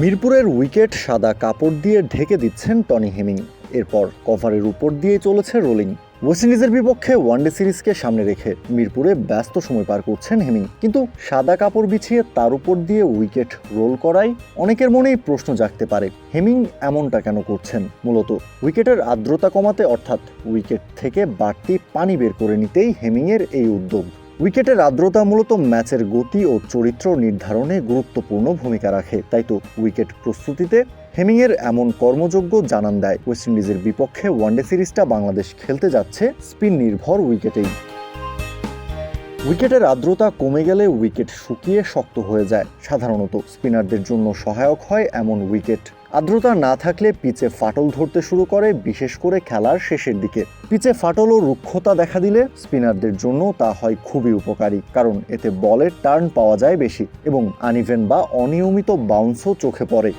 মিরপুরের উইকেট সাদা কাপড় দিয়ে ঢেকে দিচ্ছেন টনি হেমিং। এরপর কভারের উপর দিয়ে চলেছে রোলিং। ওয়েস্ট ইন্ডিজের বিপক্ষে ওয়ানডে সিরিজকে সামনে রেখে মিরপুরে ব্যস্ত সময় পার করছেন হেমিং। কিন্তু সাদা কাপড় বিছিয়ে তার উপর দিয়ে উইকেট রোল করায় অনেকের মনেই প্রশ্ন জাগতে পারে, হেমিং এমনটা কেন করছেন? মূলত উইকেটের আর্দ্রতা কমাতে অর্থাৎ উইকেট থেকে বাড়তি পানি বের করে নিতেই হেমিংয়ের এই উদ্যোগ। উইকেটের আর্দ্রতা মূলত ম্যাচের গতি ও চরিত্র নির্ধারণে গুরুত্বপূর্ণ ভূমিকা রাখে। তাই তো উইকেট প্রস্তুতিতে হেমিংয়ের এমন কর্মযোগ্য জানান দেয়। ওয়েস্ট ইন্ডিজের বিপক্ষে ওয়ানডে সিরিজটা বাংলাদেশ খেলতে যাচ্ছে। স্পিন নির্ভর উইকেটেই। উইকেটের আর্দ্রতা কমে গেলে উইকেট শুকিয়ে শক্ত হয়ে যায়। সাধারণত স্পিনারদের জন্য সহায়ক হয় এমন উইকেট। আর্দ্রতা না থাকলে পিচে ফাটল ধরতে শুরু করে বিশেষ করে খেলার শেষের দিকে। পিচে ফাটল ও রুক্ষতা দেখা দিলে স্পিনারদের জন্য তা হয় খুবই উপকারী কারণ এতে বলের টার্ন পাওয়া যায় বেশি এবং আনইভেন বা অনিয়মিত বাউন্সও চোখে পড়ে।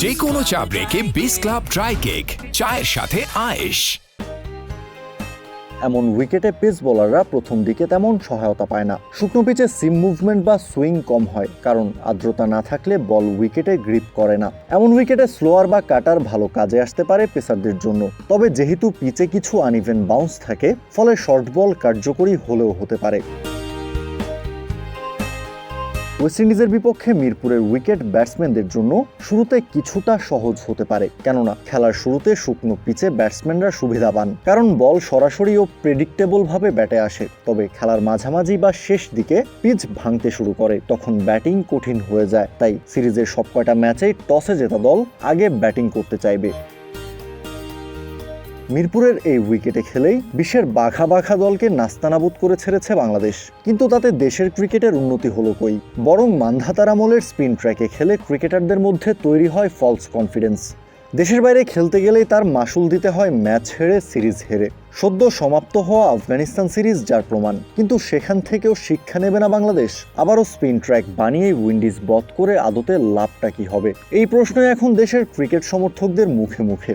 যে কোনো চা ব্রেকে। বিস ক্লাব ড্রাই কেক চায়ের সাথে আয়েশ। এমন উইকেটে পেস বোলাররা প্রথম দিকে তেমন সহায়তা পায় না। শুকনো পিচে সিম মুভমেন্ট বা সুইং কম হয়, কারণ আর্দ্রতা না থাকলে বল উইকেটে গ্রিপ করে না। এমন উইকেটে স্লোয়ার বা কাটার ভালো কাজে আসতে পারে পেসারদের জন্য। তবে যেহেতু পিচে কিছু আনইভেন বাউন্স থাকে, ফলে শর্ট বল কার্যকরী হলেও হতে পারে। ওয়েস্ট ইন্ডিজের বিপক্ষে মিরপুরের উইকেট ব্যাটসম্যানদের জন্য শুরুতে কিছুটা সহজ হতে পারে, কেননা খেলার শুরুতে শুকনো পিচে ব্যাটসম্যানরা সুবিধা পান। কারণ বল সরাসরি ও প্রেডিক্টেবল ভাবে ব্যাটে আসে, তবে খেলার মাঝামাঝি বা শেষ দিকে পিচ ভাঙতে শুরু করে, তখন ব্যাটিং কঠিন হয়ে যায়। তাই সিরিজের সবকয়টা ম্যাচেই টসে জেতা দল আগে ব্যাটিং করতে চাইবে। মিরপুরের এই উইকেটে খেলেই বিশ্বের বাঘা বাঘা দলকে নাস্তানাবুদ করে ছেড়েছে বাংলাদেশ। কিন্তু তাতে দেশের ক্রিকেটের উন্নতি হলো কই? বরং মান্ধাতার আমলের স্পিন ট্র্যাকে খেলে ক্রিকেটারদের মধ্যে তৈরি হয় ফলস কনফিডেন্স দেশের বাইরে খেলতে গেলেই তার মাসুল দিতে হয় ম্যাচ হেরে, সিরিজ হেরে। সদ্য সমাপ্ত হওয়া আফগানিস্তান সিরিজ যার প্রমাণ। কিন্তু সেখান থেকেও শিক্ষা নেবে না বাংলাদেশ। আবারও স্পিন ট্র্যাক বানিয়ে উইন্ডিজ বধ করে আদতে লাভটা কি হবে? এই প্রশ্ন এখন দেশের ক্রিকেট সমর্থকদের মুখে মুখে।